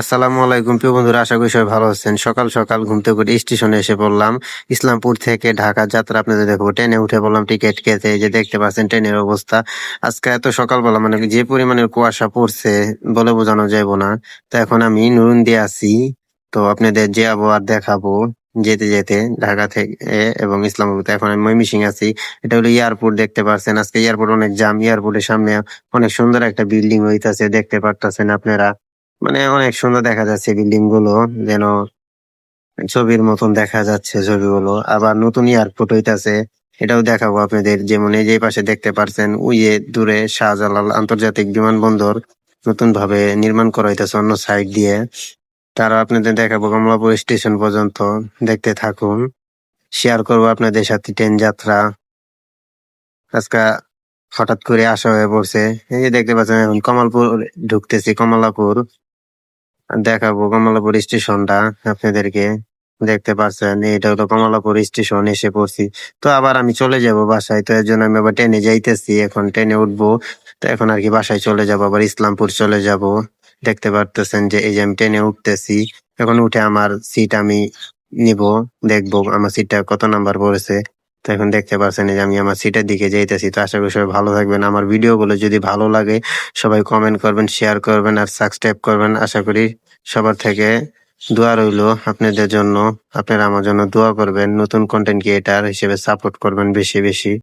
আসসালামু আলাইকুম। প্রিয় বন্ধুরা, আশা করি সবাই ভালো আছেন। সকাল সকাল ঘুম থেকে উঠে স্টেশনে এসে পড়লাম। ইসলামপুর থেকে ঢাকা যাত্রা আপনাদের দেখব। ট্রেনে উঠে পড়লাম টিকিট কেটে। যে দেখতে পাচ্ছেন ট্রেনের অবস্থা। আজকে এত সকালবেলা মানে যে পরিমাণের কুয়াশা পড়ছে বলে বোঝানো যাব না। তো এখন আমি নুরুন দিয়ে আছি। তো আপনাদের যে আবহাওয়া দেখাবো যেতে যেতে ঢাকা থেকে এবং ইসলামাবাদ এখন আমি ময়মিসিং আছি। এটা হলো এয়ারপোর্ট, দেখতে পাচ্ছেন। আজকে এয়ারপোর্ট অনেক জাম। এয়ারপোর্টের সামনে অনেক সুন্দর একটা বিল্ডিং হইতাছে, দেখতে পারতেছেন আপনারা। মানে অনেক সুন্দর দেখা যাচ্ছে বিল্ডিংগুলো, যেন ছবির মতন দেখা যাচ্ছে ছবিগুলো। আবার নতুন এয়ারপোর্ট হইতাছে, এটাও দেখাবো আপনাদের। যেমন এই যে পাশে দেখতে পারছেন উইয়ে দূরে শাহজালাল আন্তর্জাতিক বিমানবন্দর নতুন ভাবে নির্মাণ করা হইতাছে অন্য সাইড দিয়ে। তারা আপনাদের দেখাবো কমলাপুর স্টেশন পর্যন্ত। দেখতে থাকুন। শেয়ার করব আপনাদের সাথে ট্রেন যাত্রা। আজকে হঠাৎ করে আসা হয়ে পড়ছে। এই যে দেখতে পাচ্ছেন, এখন কমলপুর ঢুকতেছি, কমলাপুর। দেখাবো কমলাপুর স্টেশনটা, আপনাদেরকে দেখতে পাচ্ছেন এটা হলো কমলাপুর স্টেশন এসে পড়ছি। তো আবার আমি চলে যাব বাসায়, তো এর জন্য আমি আবার ট্রেনে যাইতেছি। এখন ট্রেনে উঠবো, তো এখন আর কি বাসায় চলে যাব, আবার ইসলামপুর চলে যাব। দেখতে পারতেছেন যে এই যে আমি ট্রেনে উঠতেছি, এখন উঠে আমার সিট আমি নিব, দেখব আমার সিটটা কত নাম্বার পড়েছে। তো এখন দেখতে পাচ্ছেন যে আমি আমার সিটের দিকে যাইতেছি। তো আশা করি সবাই ভালো থাকবেন। আমার ভিডিও গুলো যদি ভালো লাগে, সবাই কমেন্ট করবেন শেয়ার করবেন আর সাবস্ক্রাইব করবেন। আশা করি সবার থেকে দোয়া রইল আপনাদের জন্য। আপনারা আমার জন্য দোয়া করবেন, নতুন কন্টেন্ট ক্রিয়েটার হিসেবে সাপোর্ট করবেন বেশি বেশি।